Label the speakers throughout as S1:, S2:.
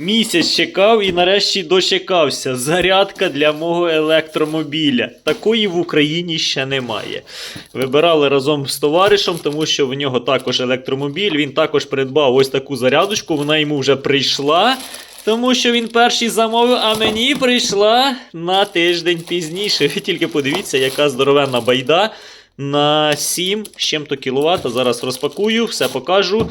S1: Місяць чекав і нарешті дочекався. Зарядка для мого електромобіля. Такої в Україні ще немає. Вибирали разом з товаришем, тому що в нього також електромобіль. Він також придбав ось таку зарядочку. Вона йому вже прийшла. Тому що він перший замовив, а мені прийшла на тиждень пізніше. Ви тільки подивіться, яка здоровенна байда на 7 з чим-то кіловат. Зараз розпакую, все покажу.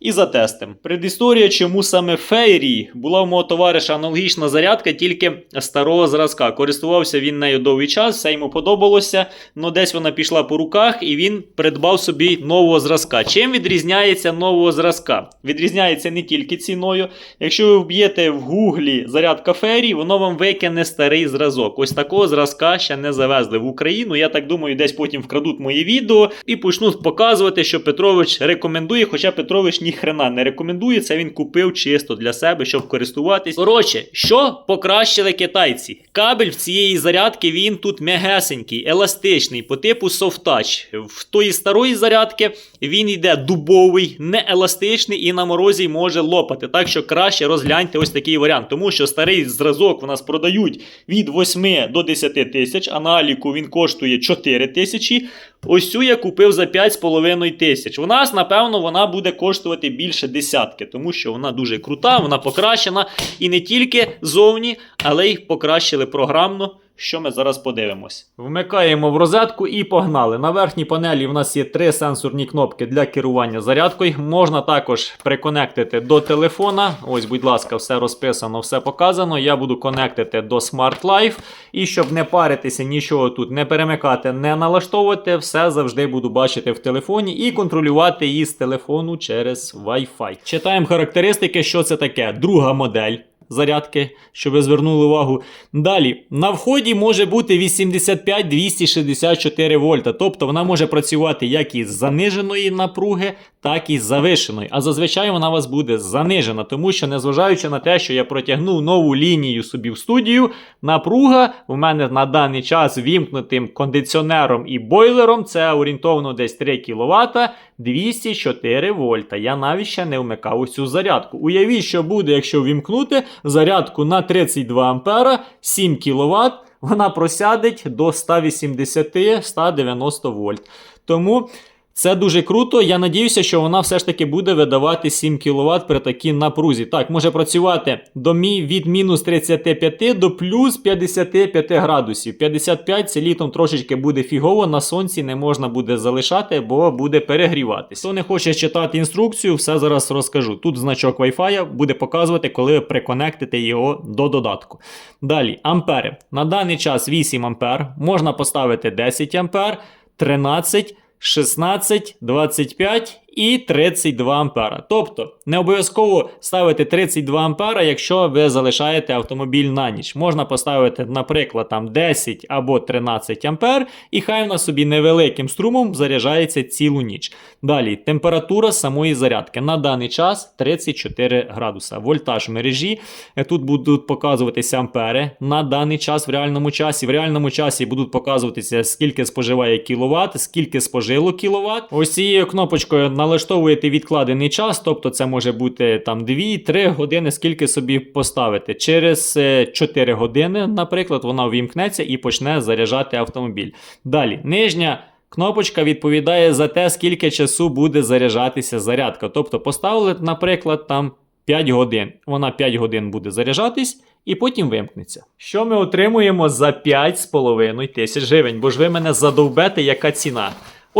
S1: І затестим. Предісторія, чому саме Фейрі була у мого товариша аналогічна зарядка, тільки старого зразка. Користувався він нею довгий час, все йому подобалося. але десь вона пішла по руках, і він придбав собі нового зразка. Чим відрізняється нового зразка? Відрізняється не тільки ціною. Якщо ви вб'єте в гуглі зарядка Фейрі, воно вам викине старий зразок. Ось такого зразка ще не завезли в Україну. Я так думаю, десь потім вкрадуть моє відео і почнуть показувати, що Петрович рекомендує, хоча Петрович ніхрена не рекомендує. Це він купив чисто для себе, щоб користуватись. Коротше, що покращили китайці? Кабель в цієї зарядки він тут м'ягесенький, еластичний, по типу Touch. В тої старої зарядки він йде дубовий, не еластичний і на морозі може лопати. Так що краще розгляньте ось такий варіант, тому що старий зразок в нас продають від 8 до 10 тисяч, а на Аліку він коштує 4 тисячі. Ось цю я купив за 5,5 тисяч. У нас, напевно, вона буде коштувати більше десятки, тому що вона дуже крута, вона покращена і не тільки зовні, але й покращили програмно. Що ми зараз подивимось? Вмикаємо в розетку і погнали. На верхній панелі в нас є три сенсорні кнопки для керування зарядкою. Можна також приконектити до телефона. Ось, будь ласка, все розписано, все показано. Я буду конектити до Smart Life. І щоб не паритися, нічого тут не перемикати, не налаштовувати, все завжди буду бачити в телефоні і контролювати її з телефону через Wi-Fi. Читаємо характеристики, що це таке. Друга модель зарядки, щоб ви звернули увагу. Далі, на вході може бути 85-264 вольта. Тобто вона може працювати як із заниженої напруги, так і з завишеної. А зазвичай вона у вас буде занижена, тому що, незважаючи на те, що я протягнув нову лінію собі в студію, напруга в мене на даний час вімкнутим кондиціонером і бойлером це орієнтовно десь 3 кВт. 204 вольта. Я навіть ще не вмикав цю зарядку. Уявіть, що буде, якщо вімкнути зарядку на 32 ампера, 7 кВт, вона просядеть до 180-190 вольт. Тому це дуже круто. Я надіюся, що вона все ж таки буде видавати 7 кВт при такій напрузі. Так, може працювати до мі... від мінус 35 до плюс 55 градусів. 55 це літом трошечки буде фігово, на сонці не можна буде залишати, бо буде перегріватися. Хто не хоче читати інструкцію, все зараз розкажу. Тут значок Wi-Fi буде показувати, коли ви приконектите його до додатку. Далі, ампери. На даний час 8 ампер. Можна поставити 10 ампер, 13 16, 25 і 32 ампера. Тобто не обов'язково ставити 32 ампера, якщо ви залишаєте автомобіль на ніч. Можна поставити, наприклад, там 10 або 13 ампер, і хай вона собі невеликим струмом заряджається цілу ніч. Далі температура самої зарядки. На даний час 34 градуса. Вольтаж мережі. Е, Тут будуть показуватися ампери на даний час в реальному часі. В реальному часі будуть показуватися, скільки споживає кіловат, скільки спожило кіловат. Ось цією кнопочкою налаштовуєте відкладений час, тобто це може бути там 2-3 години, скільки собі поставити. Через е, 4 години, наприклад, вона увімкнеться і почне заряджати автомобіль. Далі, нижня. Кнопочка відповідає за те, скільки часу буде заряджатися зарядка. Тобто поставили, наприклад, там 5 годин. Вона 5 годин буде заряджатись і потім вимкнеться. Що ми отримуємо за 5,5 тисяч гривень? Бо ж ви мене задовбете, яка ціна.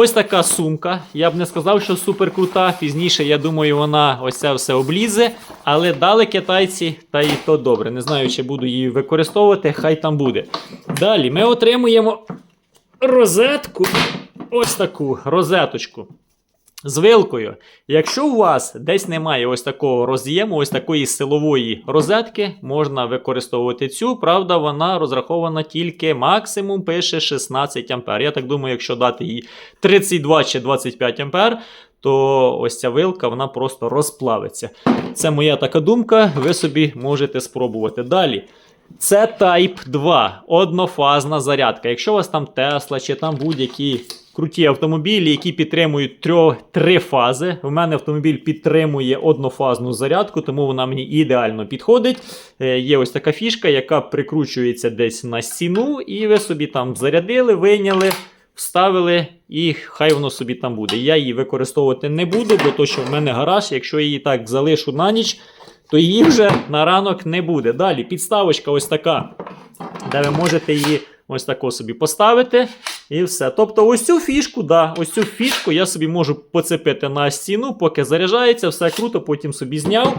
S1: Ось така сумка. Я б не сказав, що супер крута. Пізніше, я думаю, вона ось це все облізе. Але дали китайці, та і то добре. Не знаю, чи буду її використовувати, хай там буде. Далі ми отримуємо розетку. Ось таку розеточку. З вилкою. Якщо у вас десь немає ось такого роз'єму, ось такої силової розетки, можна використовувати цю. Правда, вона розрахована тільки максимум пише 16 А. Я так думаю, якщо дати їй 32 чи 25 А, то ось ця вилка вона просто розплавиться. Це моя така думка, ви собі можете спробувати. Далі. Це Type 2, однофазна зарядка. Якщо у вас там Tesla чи там будь-які круті автомобілі, які підтримують трьох, три фази. У мене автомобіль підтримує однофазну зарядку, тому вона мені ідеально підходить. Е, Є ось така фішка, яка прикручується десь на стіну, і ви собі там зарядили, вийняли. Вставили і хай воно собі там буде. Я її використовувати не буду, бо то, що в мене гараж, якщо її так залишу на ніч, то її вже на ранок не буде. Далі підставочка ось така, де ви можете її ось тако собі поставити. І все. Тобто, ось цю фішку, да, ось цю фішку я собі можу поцепити на стіну, поки заряджається, все круто, потім собі зняв.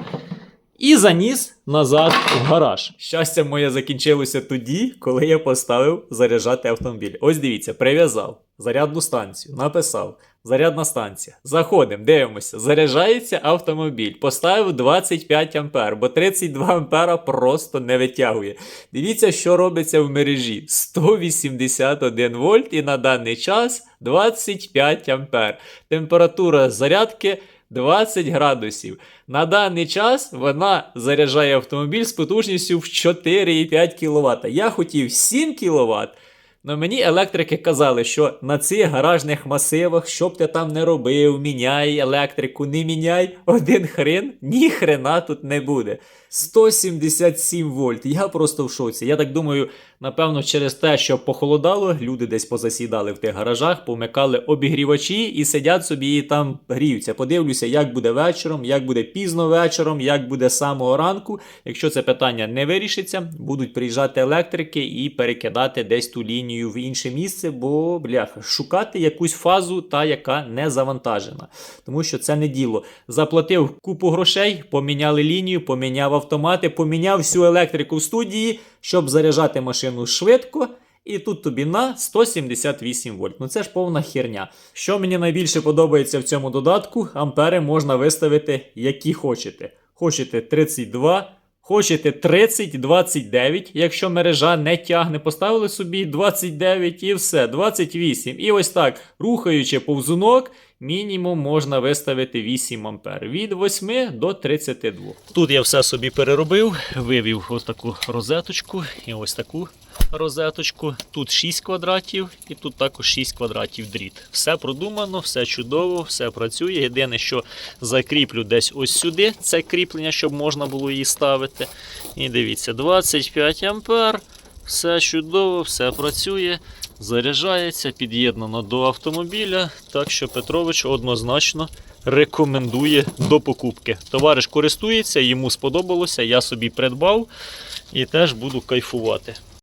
S1: І заніс назад в гараж. Щастя моє закінчилося тоді, коли я поставив заряджати автомобіль. Ось дивіться, прив'язав зарядну станцію, написав. Зарядна станція. Заходимо, дивимося. Заряджається автомобіль. Поставив 25 ампер, бо 32 ампера просто не витягує. Дивіться, що робиться в мережі: 181 вольт і на даний час 25 ампер. Температура зарядки 20 градусів. На даний час вона заряджає автомобіль з потужністю в 4,5 кВт. Я хотів 7 кВт. Но мені електрики казали, що на цих гаражних масивах, що б ти там не робив, міняй електрику, не міняй, один хрен, ні хрена тут не буде. 177 вольт. Я просто в шоці. Я так думаю, напевно, через те, що похолодало, люди десь позасідали в тих гаражах, помикали обігрівачі і сидять собі і там гріються. Подивлюся, як буде вечором, як буде пізно вечором, як буде самого ранку. Якщо це питання не вирішиться, будуть приїжджати електрики і перекидати десь ту лінію в інше місце, бо бляха, шукати якусь фазу, та яка не завантажена. Тому що це не діло. Заплатив купу грошей, поміняли лінію, поміняв автомати, поміняв всю електрику в студії, щоб заряджати машину швидко. І тут тобі на 178 вольт. Ну це ж повна херня. Що мені найбільше подобається в цьому додатку, ампери можна виставити, які хочете. Хочете 32, хочете 30, 29. Якщо мережа не тягне, поставили собі 29 і все, 28. І ось так, рухаючи повзунок, мінімум можна виставити 8 ампер. Від 8 до 32. Тут я все собі переробив, вивів ось таку розеточку і ось таку розеточку. Тут 6 квадратів і тут також 6 квадратів дріт. Все продумано, все чудово, все працює. Єдине, що закріплю десь ось сюди це кріплення, щоб можна було її ставити. І дивіться, 25 ампер. Все чудово, все працює, заряджається, під'єднано до автомобіля. Так що Петрович однозначно рекомендує до покупки. Товариш користується, йому сподобалося, я собі придбав і теж буду кайфувати.